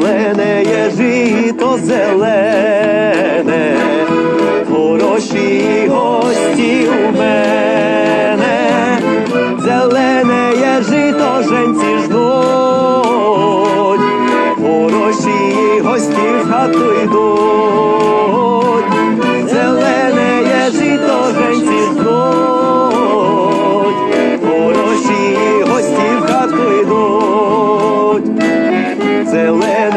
зелене є жито зелене, хороші гості у мене, зелене є жито женці ждуть, хороші гості в хату йдуть, зелене є жито женці ждуть, хороші гості в хату йдуть. Зелене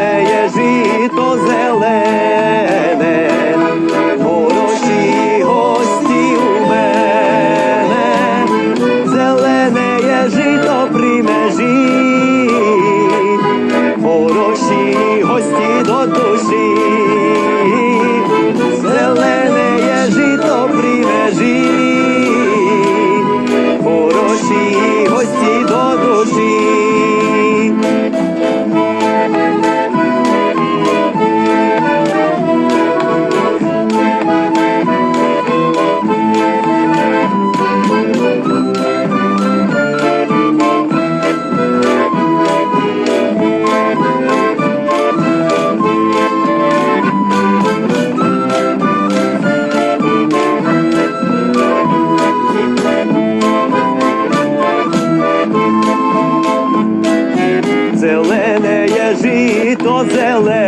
Зелене є жито, зелене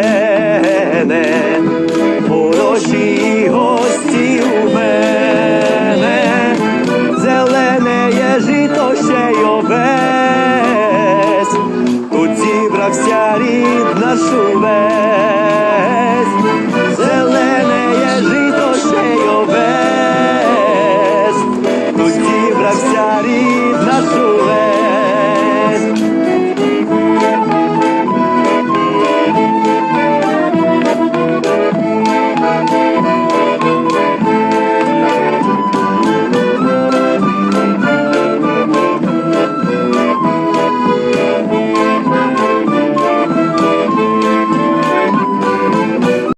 вся рідна живе.